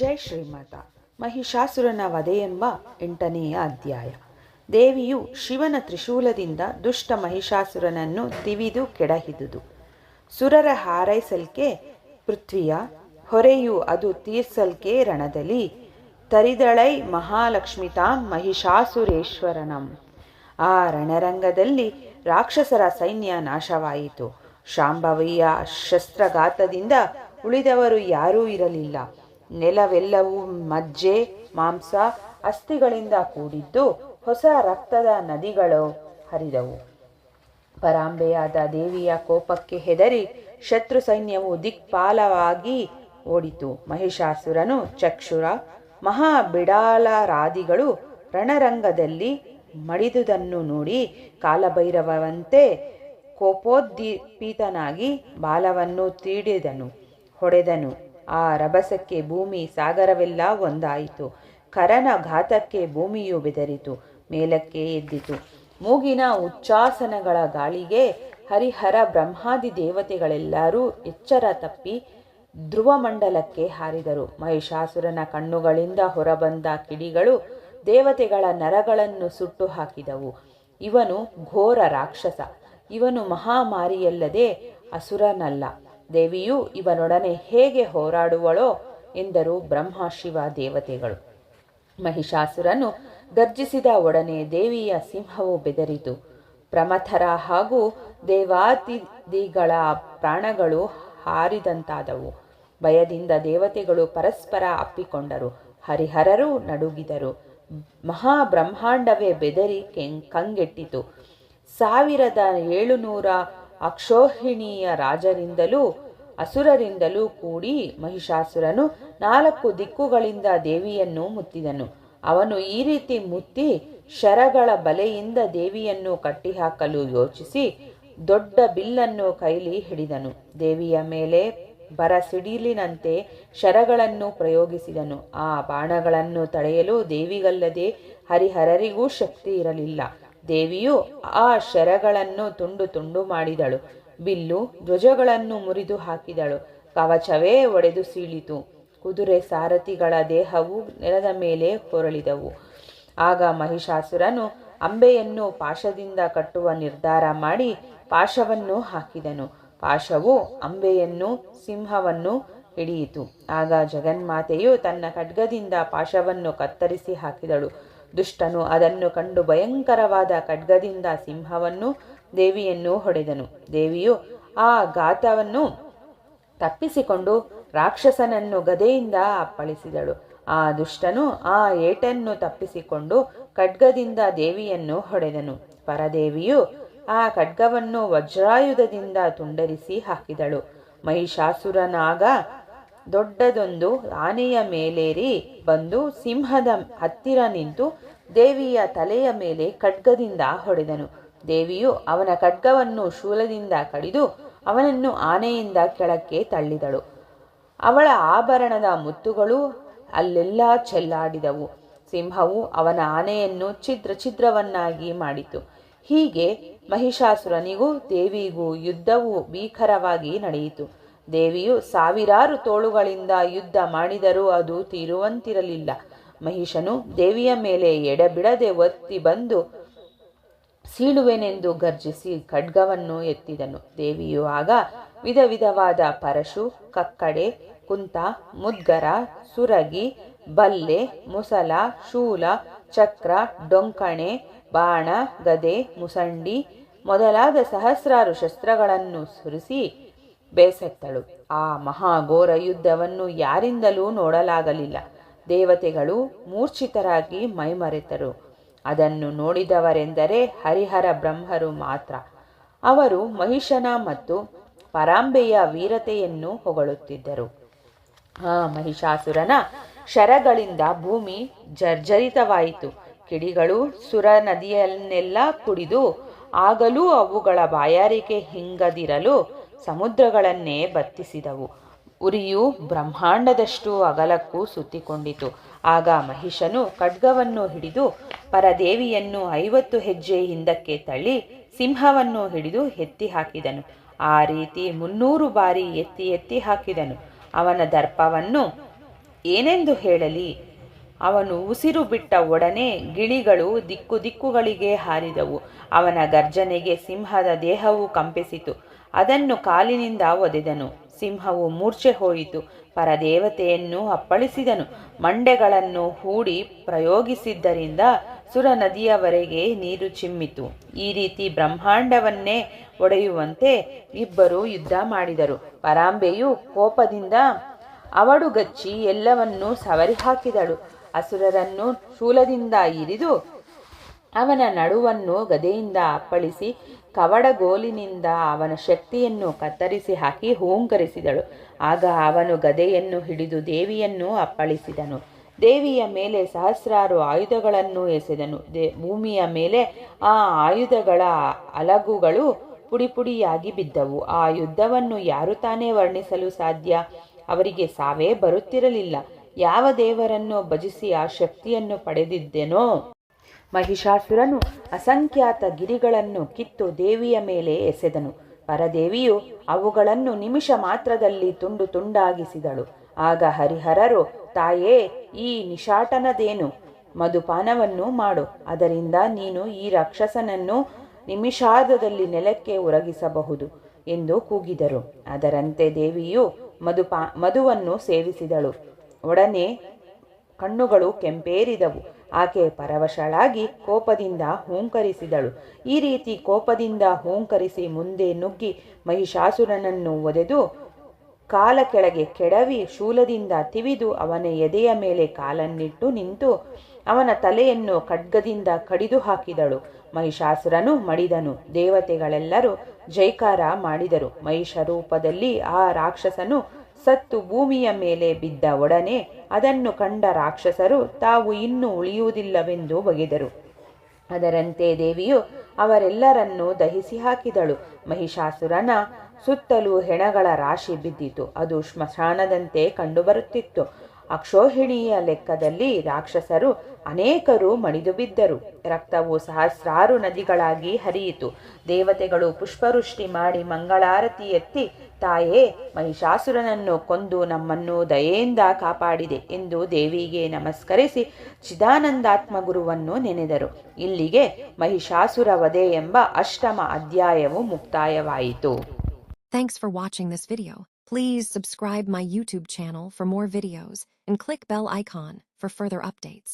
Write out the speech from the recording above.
ಜೈ ಶ್ರೀಮಾತ. ಮಹಿಷಾಸುರನ ವಧೆ ಎಂಬ ಎಂಟನೆಯ ಅಧ್ಯಾಯ. ದೇವಿಯು ಶಿವನ ತ್ರಿಶೂಲದಿಂದ ದುಷ್ಟ ಮಹಿಷಾಸುರನನ್ನು ತಿವಿದು ಕೆಡಹಿದುದು. ಸುರರ ಹಾರೈಸಲ್ಕೆ ಪೃಥ್ವಿಯ, ಹೊರೆಯು ಅದು ತೀರ್ಸಲ್ಕೆ ರಣದಲ್ಲಿ, ತರಿದಳೈ ಮಹಾಲಕ್ಷ್ಮಿತಾಂ ಮಹಿಷಾಸುರೇಶ್ವರನಂ. ಆ ರಣರಂಗದಲ್ಲಿ ರಾಕ್ಷಸರ ಸೈನ್ಯ ನಾಶವಾಯಿತು. ಶಾಂಭವಿಯ ಶಸ್ತ್ರಘಾತದಿಂದ ಉಳಿದವರು ಯಾರೂ ಇರಲಿಲ್ಲ. ನೆಲವೆಲ್ಲವೂ ಮಜ್ಜೆ, ಮಾಂಸ ಅಸ್ಥಿಗಳಿಂದ ಕೂಡಿದ್ದು ಹೊಸ ರಕ್ತದ ನದಿಗಳು ಹರಿದವು. ಪರಾಂಬೆಯಾದ ದೇವಿಯ ಕೋಪಕ್ಕೆ ಹೆದರಿ ಶತ್ರು ಸೈನ್ಯವು ದಿಕ್ಪಾಲವಾಗಿ ಓಡಿತು. ಮಹಿಷಾಸುರನು, ಚಕ್ಷುರ ಮಹಾ ಬಿಡಾಲರಾದಿಗಳು ರಣರಂಗದಲ್ಲಿ ಮಡಿದುದನ್ನು ನೋಡಿ ಕಾಲಭೈರವಂತೆ ಕೋಪೋದ್ದೀಪಿತನಾಗಿ ಬಾಲವನ್ನು ತೀಡಿದನು, ಹೊಡೆದನು. ಆ ರಭಸಕ್ಕೆ ಭೂಮಿ ಸಾಗರವೆಲ್ಲ ಒಂದಾಯಿತು. ಕರನ ಘಾತಕ್ಕೆ ಭೂಮಿಯು ಬೆದರಿತು, ಮೇಲಕ್ಕೆ ಎದ್ದಿತು. ಮೂಗಿನ ಉಚ್ಚಾಸನಗಳ ಗಾಳಿಗೆ ಹರಿಹರ ಬ್ರಹ್ಮಾದಿ ದೇವತೆಗಳೆಲ್ಲರೂ ಎಚ್ಚರ ತಪ್ಪಿ ಧ್ರುವ ಮಂಡಲಕ್ಕೆ ಹಾರಿದರು. ಮಹಿಷಾಸುರನ ಕಣ್ಣುಗಳಿಂದ ಹೊರಬಂದ ಕಿಡಿಗಳು ದೇವತೆಗಳ ನರಗಳನ್ನು ಸುಟ್ಟು ಹಾಕಿದವು ಇವನು ಘೋರ ರಾಕ್ಷಸ. ಇವನು ಮಹಾಮಾರಿಯಲ್ಲದೆ ಅಸುರನಲ್ಲ. ದೇವಿಯು ಇವನೊಡನೆ ಹೇಗೆ ಹೋರಾಡುವಳೋ ಎಂದರು ಬ್ರಹ್ಮ ಶಿವ ದೇವತೆಗಳು. ಮಹಿಷಾಸುರನು ಗರ್ಜಿಸಿದ ಒಡನೆ ದೇವಿಯ ಸಿಂಹವು ಬೆದರಿತು. ಪ್ರಮಥರ ಹಾಗೂ ದೇವಾತಿಥಿಗಳ ಪ್ರಾಣಗಳು ಹಾರಿದಂತಾದವು. ಭಯದಿಂದ ದೇವತೆಗಳು ಪರಸ್ಪರ ಅಪ್ಪಿಕೊಂಡರು. ಹರಿಹರರು ನಡುಗಿದರು. ಮಹಾಬ್ರಹ್ಮಾಂಡವೇ ಬೆದರಿ ಕೆಂ, ಕಂಗೆಟ್ಟಿತು. ಸಾವಿರದ ಏಳುನೂರ ಅಕ್ಷೋಹಿಣೀಯ ರಾಜರಿಂದಲೂ ಅಸುರರಿಂದಲೂ ಕೂಡಿ ಮಹಿಷಾಸುರನು ನಾಲ್ಕು ದಿಕ್ಕುಗಳಿಂದ ದೇವಿಯನ್ನು ಮುತ್ತಿದನು. ಅವನು ಈ ರೀತಿ ಮುತ್ತಿ ಶರಗಳ ಬಲೆಯಿಂದ ದೇವಿಯನ್ನು ಕಟ್ಟಿಹಾಕಲು ಯೋಚಿಸಿ ದೊಡ್ಡ ಬಿಲ್ಲನ್ನು ಕೈಲಿ ಹಿಡಿದನು. ದೇವಿಯ ಮೇಲೆ ಬರ ಸಿಡಿಲಿನಂತೆ ಶರಗಳನ್ನು ಪ್ರಯೋಗಿಸಿದನು. ಆ ಬಾಣಗಳನ್ನು ತಡೆಯಲು ದೇವಿಗಲ್ಲದೆ ಹರಿಹರರಿಗೂ ಶಕ್ತಿ ಇರಲಿಲ್ಲ. ದೇವಿಯು ಆ ಶರಗಳನ್ನು ತುಂಡು ತುಂಡು ಮಾಡಿದಳು. ಬಿಲ್ಲು ಧ್ವಜಗಳನ್ನು ಮುರಿದು ಹಾಕಿದಳು. ಕವಚವೇ ಒಡೆದು ಸೀಳಿತು. ಕುದುರೆ ಸಾರಥಿಗಳ ದೇಹವು ನೆಲದ ಮೇಲೆ ಹೊರಳಿದವು. ಆಗ ಮಹಿಷಾಸುರನು ಅಂಬೆಯನ್ನು ಪಾಶದಿಂದ ಕಟ್ಟುವ ನಿರ್ಧಾರ ಮಾಡಿ ಪಾಶವನ್ನು ಹಾಕಿದನು. ಪಾಶವು ಅಂಬೆಯನ್ನು ಸಿಂಹವನ್ನು ಹಿಡಿಯಿತು. ಆಗ ಜಗನ್ಮಾತೆಯು ತನ್ನ ಖಡ್ಗದಿಂದ ಪಾಶವನ್ನು ಕತ್ತರಿಸಿ ಹಾಕಿದಳು. ದುಷ್ಟನು ಅದನ್ನು ಕಂಡು ಭಯಂಕರವಾದ ಖಡ್ಗದಿಂದ ಸಿಂಹವನ್ನು ದೇವಿಯನ್ನು ಹೊಡೆದನು. ದೇವಿಯು ಆ ಘಾತವನ್ನು ತಪ್ಪಿಸಿಕೊಂಡು ರಾಕ್ಷಸನನ್ನು ಗದೆಯಿಂದ ಅಪ್ಪಳಿಸಿದಳು. ಆ ದುಷ್ಟನು ಆ ಏಟನ್ನು ತಪ್ಪಿಸಿಕೊಂಡು ಖಡ್ಗದಿಂದ ದೇವಿಯನ್ನು ಹೊಡೆದನು. ಪರದೇವಿಯು ಆ ಖಡ್ಗವನ್ನು ವಜ್ರಾಯುಧದಿಂದ ತುಂಡರಿಸಿ ಹಾಕಿದಳು. ಮಹಿಷಾಸುರನಾಗ ದೊಡ್ಡದೊಂದು ಆನೆಯ ಮೇಲೇರಿ ಬಂದು ಸಿಂಹದ ಹತ್ತಿರ ನಿಂತು ದೇವಿಯ ತಲೆಯ ಮೇಲೆ ಖಡ್ಗದಿಂದ ಹೊಡೆದನು. ದೇವಿಯು ಅವನ ಖಡ್ಗವನ್ನು ಶೂಲದಿಂದ ಕಡಿದು ಅವನನ್ನು ಆನೆಯಿಂದ ಕೆಳಕ್ಕೆ ತಳ್ಳಿದಳು. ಅವಳ ಆಭರಣದ ಮುತ್ತುಗಳು ಅಲ್ಲೆಲ್ಲ ಚೆಲ್ಲಾಡಿದವು. ಸಿಂಹವು ಅವನ ಆನೆಯನ್ನು ಛಿದ್ರ ಛಿದ್ರವನ್ನಾಗಿ ಮಾಡಿತು. ಹೀಗೆ ಮಹಿಷಾಸುರನಿಗೂ ದೇವಿಗೂ ಯುದ್ಧವು ಭೀಕರವಾಗಿ ನಡೆಯಿತು. ದೇವಿಯು ಸಾವಿರಾರು ತೋಳುಗಳಿಂದ ಯುದ್ಧ ಮಾಡಿದರೂ ಅದು ತೀರುವಂತಿರಲಿಲ್ಲ. ಮಹಿಷನು ದೇವಿಯ ಮೇಲೆ ಎಡಬಿಡದೆ ಒತ್ತಿ ಬಂದು, ಸೀಳುವೆನೆಂದು ಗರ್ಜಿಸಿ ಖಡ್ಗವನ್ನು ಎತ್ತಿದನು. ದೇವಿಯು ಆಗ ವಿಧ ವಿಧವಾದ ಪರಶು, ಕಕ್ಕಡೆ, ಕುಂತ, ಮುದ್ಗರ, ಸುರಗಿ, ಬಲ್ಲೆ, ಮುಸಲ, ಶೂಲ, ಚಕ್ರ, ಡೊಂಕಣೆ, ಬಾಣ, ಗದೆ, ಮುಸಂಡಿ ಮೊದಲಾದ ಸಹಸ್ರಾರು ಶಸ್ತ್ರಗಳನ್ನು ಸುರಿಸಿ ಬೇಸೆತ್ತಳು. ಆ ಮಹಾಘೋರ ಯುದ್ಧವನ್ನು ಯಾರಿಂದಲೂ ನೋಡಲಾಗಲಿಲ್ಲ. ದೇವತೆಗಳು ಮೂರ್ಛಿತರಾಗಿ ಮೈಮರೆತರು. ಅದನ್ನು ನೋಡಿದವರೆಂದರೆ ಹರಿಹರ ಬ್ರಹ್ಮರು ಮಾತ್ರ. ಅವರು ಮಹಿಷನ ಮತ್ತು ಪರಾಂಬೆಯ ವೀರತೆಯನ್ನು ಹೊಗಳುತ್ತಿದ್ದರು. ಆ ಮಹಿಷಾಸುರನ ಶರಗಳಿಂದ ಭೂಮಿ ಜರ್ಜರಿತವಾಯಿತು. ಕಿಡಿಗಳು ಸುರ ನದಿಯನ್ನೆಲ್ಲ ಕುಡಿದು ಆಗಲೂ ಅವುಗಳ ಬಾಯಾರಿಕೆ ಹಿಂಗದಿರಲು ಸಮುದ್ರಗಳನ್ನೇ ಬತ್ತಿಸಿದವು. ಉರಿಯು ಬ್ರಹ್ಮಾಂಡದಷ್ಟು ಅಗಲಕ್ಕೂ ಸುತ್ತಿಕೊಂಡಿತು. ಆಗ ಮಹಿಷನು ಖಡ್ಗವನ್ನು ಹಿಡಿದು ಪರದೇವಿಯನ್ನು ಐವತ್ತು ಹೆಜ್ಜೆ ಹಿಂದಕ್ಕೆ ತಳ್ಳಿ ಸಿಂಹವನ್ನು ಹಿಡಿದು ಎತ್ತಿ ಹಾಕಿದನು. ಆ ರೀತಿ ಮುನ್ನೂರು ಬಾರಿ ಎತ್ತಿ ಎತ್ತಿ ಹಾಕಿದನು. ಅವನ ದರ್ಪವನ್ನು ಏನೆಂದು ಹೇಳಲಿ? ಅವನು ಉಸಿರು ಬಿಟ್ಟ ಒಡನೆ ಗಿಳಿಗಳು ದಿಕ್ಕು ದಿಕ್ಕುಗಳಿಗೆ ಹಾರಿದವು. ಅವನ ಗರ್ಜನೆಗೆ ಸಿಂಹದ ದೇಹವು ಕಂಪಿಸಿತು. ಅದನ್ನು ಕಾಲಿನಿಂದ ಒದೆದನು. ಸಿಂಹವು ಮೂರ್ಛೆ ಹೋಯಿತು. ಪರದೇವತೆಯನ್ನು ಅಪ್ಪಳಿಸಿದನು. ಮಂಡೆಗಳನ್ನು ಹೂಡಿ ಪ್ರಯೋಗಿಸಿದ್ದರಿಂದ ಸುರ ನದಿಯವರೆಗೆ ನೀರು ಚಿಮ್ಮಿತು. ಈ ರೀತಿ ಬ್ರಹ್ಮಾಂಡವನ್ನೇ ಒಡೆಯುವಂತೆ ಇಬ್ಬರು ಯುದ್ಧ ಮಾಡಿದರು. ಪರಾಂಬೆಯು ಕೋಪದಿಂದ ಅವಡುಗಚ್ಚಿ ಎಲ್ಲವನ್ನೂ ಸವರಿ ಹಾಕಿದಳು ಅಸುರರನ್ನು ಶೂಲದಿಂದ ಇರಿದು ಅವನ ನಡುವನ್ನು ಗದೆಯಿಂದ ಅಪ್ಪಳಿಸಿ ಕವಡಗೋಲಿನಿಂದ ಅವನ ಶಕ್ತಿಯನ್ನು ಕತ್ತರಿಸಿ ಹಾಕಿ ಹೂಂಕರಿಸಿದಳು. ಆಗ ಅವನು ಗದೆಯನ್ನು ಹಿಡಿದು ದೇವಿಯನ್ನು ಅಪ್ಪಳಿಸಿದನು. ದೇವಿಯ ಮೇಲೆ ಸಹಸ್ರಾರು ಆಯುಧಗಳನ್ನು ಎಸೆದನು. ದೇ, ಭೂಮಿಯ ಮೇಲೆ ಆ ಆಯುಧಗಳ ಅಲಗುಗಳು ಪುಡಿಪುಡಿಯಾಗಿ ಬಿದ್ದವು. ಆ ಯುದ್ಧವನ್ನು ಯಾರು ತಾನೇ ವರ್ಣಿಸಲು ಸಾಧ್ಯ? ಅವರಿಗೆ ಸಾವೇ ಬರುತ್ತಿರಲಿಲ್ಲ. ಯಾವ ದೇವರನ್ನು ಭಜಿಸಿ ಆ ಶಕ್ತಿಯನ್ನು ಪಡೆದಿದ್ದೆನೋ? ಮಹಿಷಾಸುರನು ಅಸಂಖ್ಯಾತ ಗಿರಿಗಳನ್ನು ಕಿತ್ತು ದೇವಿಯ ಮೇಲೆ ಎಸೆದನು. ಪರದೇವಿಯು ಅವುಗಳನ್ನು ನಿಮಿಷ ಮಾತ್ರದಲ್ಲಿ ತುಂಡು ತುಂಡಾಗಿಸಿದಳು. ಆಗ ಹರಿಹರರು, ತಾಯೇ, ಈ ನಿಶಾಟನದೇನು ಮಧುಪಾನವನ್ನು ಮಾಡು. ಅದರಿಂದ ನೀನು ಈ ರಾಕ್ಷಸನನ್ನು ನಿಮಿಷಾರ್ಧದಲ್ಲಿ ನೆಲಕ್ಕೆ ಒರಗಿಸಬಹುದು ಎಂದು ಕೂಗಿದರು. ಅದರಂತೆ ದೇವಿಯು ಮಧುಪಾ, ಮಧುವನ್ನು ಸೇವಿಸಿದಳು. ಒಡನೆ ಕಣ್ಣುಗಳು ಕೆಂಪೇರಿದವು. ಆಕೆ ಪರವಶಳಾಗಿ ಕೋಪದಿಂದ ಹೂಂಕರಿಸಿದಳು. ಈ ರೀತಿ ಕೋಪದಿಂದ ಹೂಂಕರಿಸಿ ಮುಂದೆ ನುಗ್ಗಿ ಮಹಿಷಾಸುರನನ್ನು ಒದೆದು ಕಾಲ ಕೆಳಗೆ ಕೆಡವಿ ಶೂಲದಿಂದ ತಿವಿದು ಅವನ ಎದೆಯ ಮೇಲೆ ಕಾಲನ್ನಿಟ್ಟು ನಿಂತು ಅವನ ತಲೆಯನ್ನು ಖಡ್ಗದಿಂದ ಕಡಿದು ಹಾಕಿದಳು. ಮಹಿಷಾಸುರನು ಮಡಿದನು. ದೇವತೆಗಳೆಲ್ಲರೂ ಜೈಕಾರ ಮಾಡಿದರು. ಮಹಿಷ ರೂಪದಲ್ಲಿ ಆ ರಾಕ್ಷಸನು ಸತ್ತು ಭೂಮಿಯ ಮೇಲೆ ಬಿದ್ದ ಒಡನೆ ಅದನ್ನು ಕಂಡ ರಾಕ್ಷಸರು ತಾವು ಇನ್ನೂ ಉಳಿಯುವುದಿಲ್ಲವೆಂದು ಬಗೆದರು. ಅದರಂತೆ ದೇವಿಯು ಅವರೆಲ್ಲರನ್ನೂ ದಹಿಸಿ ಹಾಕಿದಳು. ಮಹಿಷಾಸುರನ ಸುತ್ತಲೂ ಹೆಣಗಳ ರಾಶಿ ಬಿದ್ದಿತು. ಅದು ಶ್ಮಶಾನದಂತೆ ಕಂಡುಬರುತ್ತಿತ್ತು. ಅಕ್ಷೋಹಿಣಿಯ ಲೆಕ್ಕದಲ್ಲಿ ರಾಕ್ಷಸರು ಅನೇಕರು ಮಣಿದು ಬಿದ್ದರು. ರಕ್ತವು ಸಹಸ್ರಾರು ನದಿಗಳಾಗಿ ಹರಿಯಿತು. ದೇವತೆಗಳು ಪುಷ್ಪವೃಷ್ಟಿ ಮಾಡಿ ಮಂಗಳಾರತಿ ಎತ್ತಿ ತಾಯೇ, ಮಹಿಷಾಸುರನನ್ನು ಕೊಂದು ನಮ್ಮನ್ನು ದಯೆಯಿಂದ ಕಾಪಾಡಿದೆ ಎಂದು ದೇವಿಗೆ ನಮಸ್ಕರಿಸಿ ಚಿದಾನಂದಾತ್ಮ ಗುರುವನ್ನು ನೆನೆದರು. ಇಲ್ಲಿಗೆ ಮಹಿಷಾಸುರ ವಧೆ ಎಂಬ ಅಷ್ಟಮ ಅಧ್ಯಾಯವು ಮುಕ್ತಾಯವಾಯಿತು. Thanks for watching this video Please subscribe my YouTube channel for more videos and click bell icon for further updates.